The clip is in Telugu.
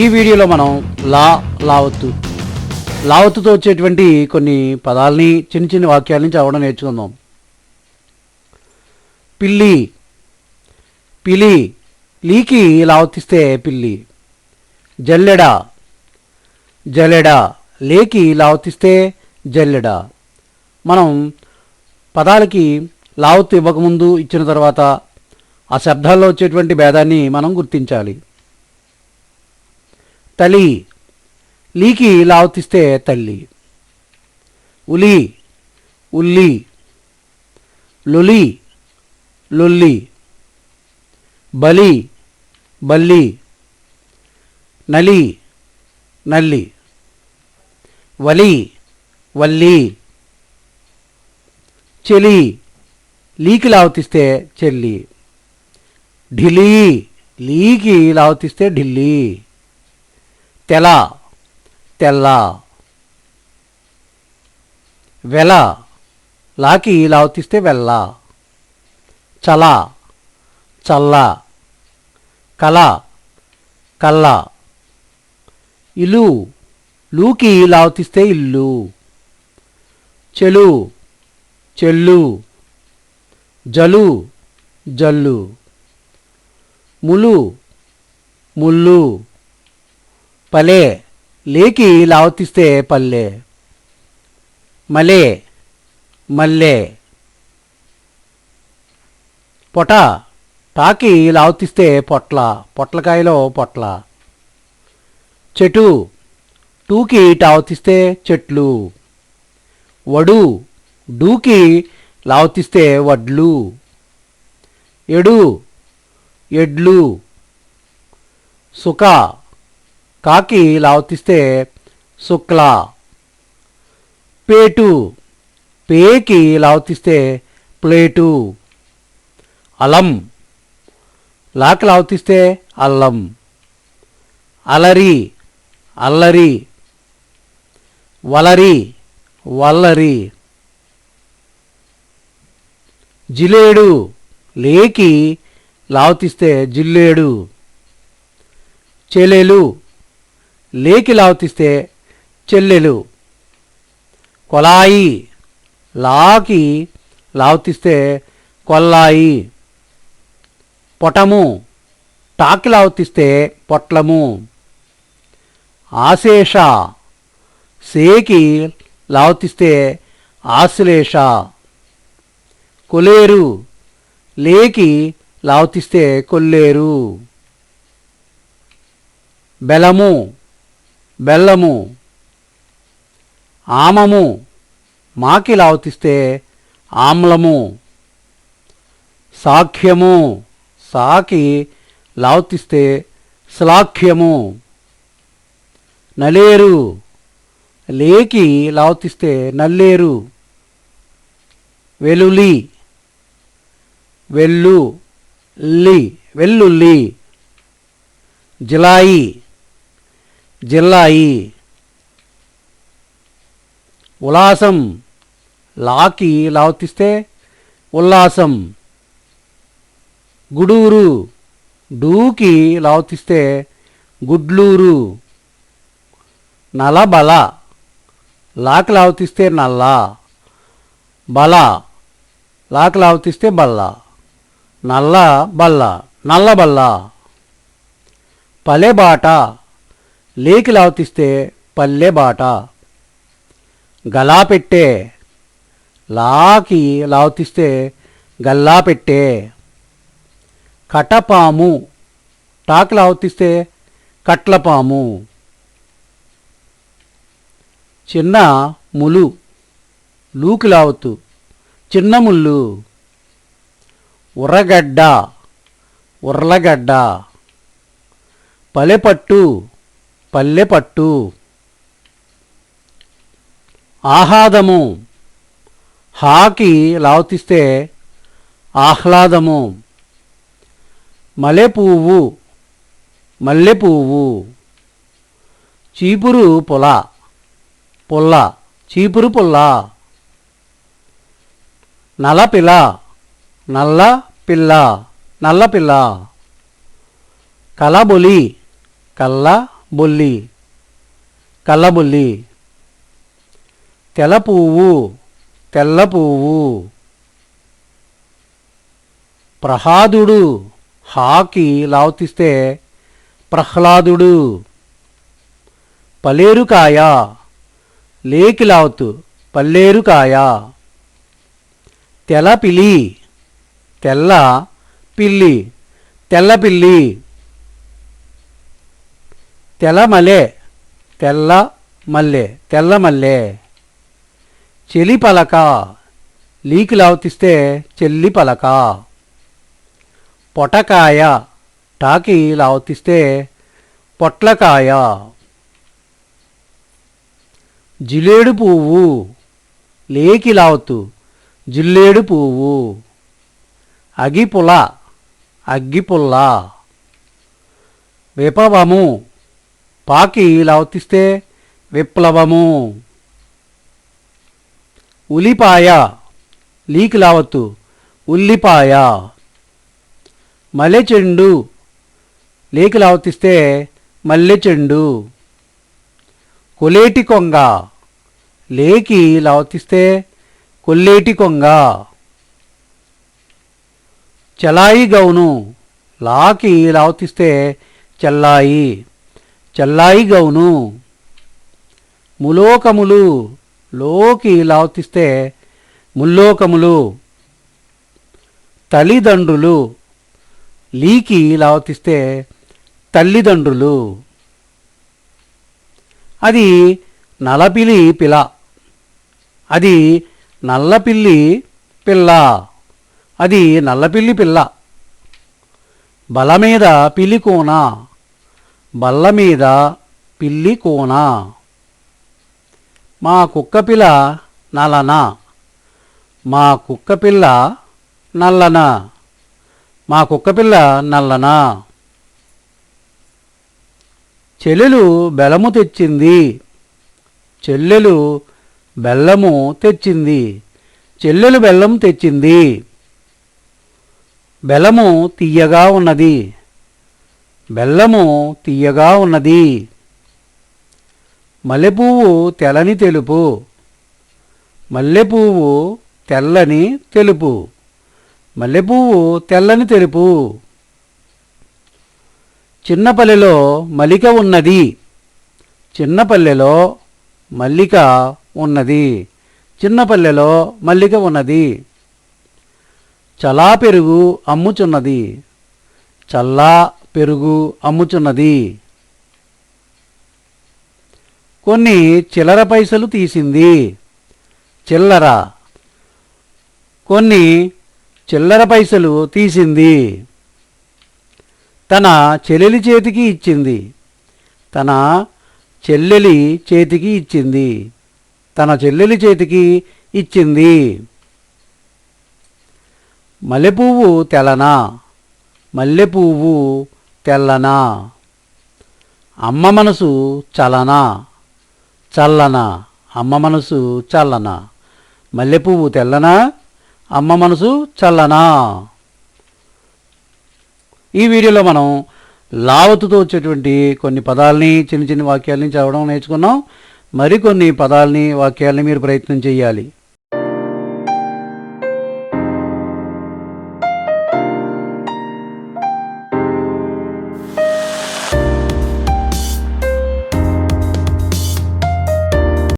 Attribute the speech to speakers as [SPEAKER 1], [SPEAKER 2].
[SPEAKER 1] ఈ వీడియోలో మనం లా లావత్తు. లావత్తుతో వచ్చేటువంటి కొన్ని పదాలని చిన్న చిన్న వాక్యాలని చదవడం నేర్చుకుందాం. పిల్లి పిలి లీకి లావత్తిస్తే పిల్లి. జల్లెడ జల్లెడ లేకి లావత్తిస్తే జల్లెడ. మనం పదాలకి లావత్తు ఇవ్వకముందు ఇచ్చిన తర్వాత ఆ శబ్దాల్లో వచ్చేటువంటి భేదాన్ని మనం గుర్తించాలి. తలి లీకి లావతిస్తే తల్లి. ఉలి ఉల్లి. లొలి లొల్లి. బలి బల్లి. నలి నల్లి. వలి వల్లి. చెలి లీకి లావతిస్తే చెల్లి. ఢిల్లీ లీకి లావతిస్తే ఢిల్లీ. తెల తెల్ల వెల లాకి లావతిస్తే వెల్ల చల చల్ల కల కల్ల ఇలు లూకి లావతిస్తే ఇల్లు చెలు చెల్లు జలు జల్లు ములు ముళ్ళు పలే లేకి లావతిస్తే పల్లె. మలే మల్లె. పొట టాకి లావతిస్తే పొట్ల పొట్లకాయలో పొట్ల. చెటు టూకి టావతిస్తే చెట్లు. వడు డూకి లావతిస్తే వడ్లు. ఎడు ఎడ్లు. సుఖ కాకి లావతిస్తే శుక్ల. పేటు. పేకి లావతిస్తే ప్లేటు. అలం. లాకి లావతిస్తే అల్లం. అలరి. అల్లరి. వలరి. వల్లరి. జిలేడు లేకి లావతిస్తే జిల్లేడు. చెలెలు. లేకి లావతిస్తే చెల్లెలు. కొలాయి. లాకి లావతిస్తే కొల్లాయి. పొటము. టాకి లావతిస్తే పొట్లము. ఆశేష. సేకి లావతిస్తే ఆశ్లేష. కొలేరు. లేకి లావతిస్తే కొల్లేరు. బెలము. బెల్లము ఆమము మాకి లావతిస్తే ఆమ్లము సాఖ్యము సాకి లావతిస్తే శ్లాఖ్యము. నలేరు లేకి లావతిస్తే నల్లేరు. వెలులి వెల్లు లి వెల్లుల్లి. జిలాయి జిల్లాయి. ఉల్లాసం లాకి లావతిస్తే ఉల్లాసం. గుడూరు డూకి లావతిస్తే గుడ్లూరు. నలబల లాకి లావతిస్తే నల్ల. బల లాకి లావతిస్తే బల్ల. నల్ల బల్ల నల్ల బల్ల. పలే బాట లేకి లావతిస్తే పల్లె బాట. గలా పెట్టే. లాకి లావతిస్తే గల్లా పెట్టే. కటపాము. టాకి లావతిస్తే కట్లపాము. చిన్న ములు. లూకి లావతు. చిన్న ముళ్ళు. ఉర్రగడ్డ. ఉర్లగడ్డ పలెపట్టు పల్లెపట్టు ఆహ్లాదము. హాకి లావతిస్తే ఆహ్లాదము. మల్లెపువ్వు మల్లెపువ్వు చీపురు పొల. పుల్ల. చీపురు పుల్ల. నలపిల్ల నల్ల పిల్ల నల్ల పిల్ల కలబొలి. కల్ల బొల్లి కళ్ళబొల్లి తెల్ల పువ్వు తెల్ల పువ్వు ప్రహాదుడు హాకి లావుతిస్తే ప్రహ్లాదుడు. పలేరుకాయ లేకి లావుతు పల్లేరుకాయ. తెల పిలి తెల్ల పిల్లి తెల్ల పిల్లి తెల్ల తెల్ల మల్లె తెల్ల మల్లె చెలి పలక. లీకి లావుతిస్తే చెల్లి పలక. పొటకాయ. టాకి లావతిస్తే పొట్లకాయ. జిలేడు పువ్వు. లేకి లావుతు జిల్లేడు పువ్వు. అగిపుల అగ్గిపుల్ల. విపవము పాకి లావుతిస్తే విప్లవము. ఉలిపాయ లీకి లావత్తు. ఉల్లిపాయ. మల్లె చెండు లేకి లావతిస్తే మల్లె చెండు కొలేటి కొంగ లేకి లావతిస్తే కొల్లేటి కొంగ. చలాయి గౌను లాకి లావతిస్తే చెల్లాయి. చెల్లాయిగౌను. ములోకములు లోకి లావతిస్తే ముల్లోకములు తల్లిదండ్రులు లీకి లావతిస్తే తల్లిదండ్రులు. అది నలపిలి పిల అది నల్లపిల్లి పిల్ల అది నల్లపిల్లి పిల్ల. బల మీద పిలికోన బల్ల మీద పిల్లి కోన. మా కుక్కపిల్ల నలన. మా కుక్కపిల్ల నల్లన. మా కుక్కపిల్ల నల్లన. చెల్లెలు బెలము తెచ్చింది. చెల్లెలు బెల్లము తెచ్చింది. చెల్లెలు బెల్లం తెచ్చింది. బెల్లము తీయగా ఉన్నది. బెల్లము తీయగా ఉన్నది. మల్లెపువ్వు తెల్లని తెలుపు. మల్లెపువ్వు తెల్లని తెలుపు. మల్లెపువ్వు తెల్లని తెలుపు. చిన్నపల్లెలో మలిక ఉన్నది. చిన్నపల్లెలో మల్లిక ఉన్నది. చిన్నపల్లెలో మల్లిక ఉన్నది. చలా పెరుగు అమ్ముచున్నది. చల్లా పెరుగు అమ్ముచున్నది. కొన్ని చిల్లర పైసలు తీసింది. చిల్లర. కొన్ని చిల్లర పైసలు తీసింది. తన చెల్లెలి చేతికి ఇచ్చింది. తన చెల్లెలి చేతికి ఇచ్చింది. తన చెల్లెలి చేతికి ఇచ్చింది. మల్లెపువ్వు తెలనా మల్లెపువ్వు తెల్లనా? అమ్మ మనసు చలనా చల్లనా? అమ్మ మనసు చల్లనా? మల్లెపువ్వు తెల్లనా? అమ్మ మనసు చల్లనా? ఈ వీడియోలో మనం లావతుతో వచ్చేటువంటి కొన్ని పదాలని చిన్న చిన్న వాక్యాలని చదవడం నేర్చుకున్నాం. మరికొన్ని పదాలని వాక్యాలని మీరు ప్రయత్నం చేయాలి.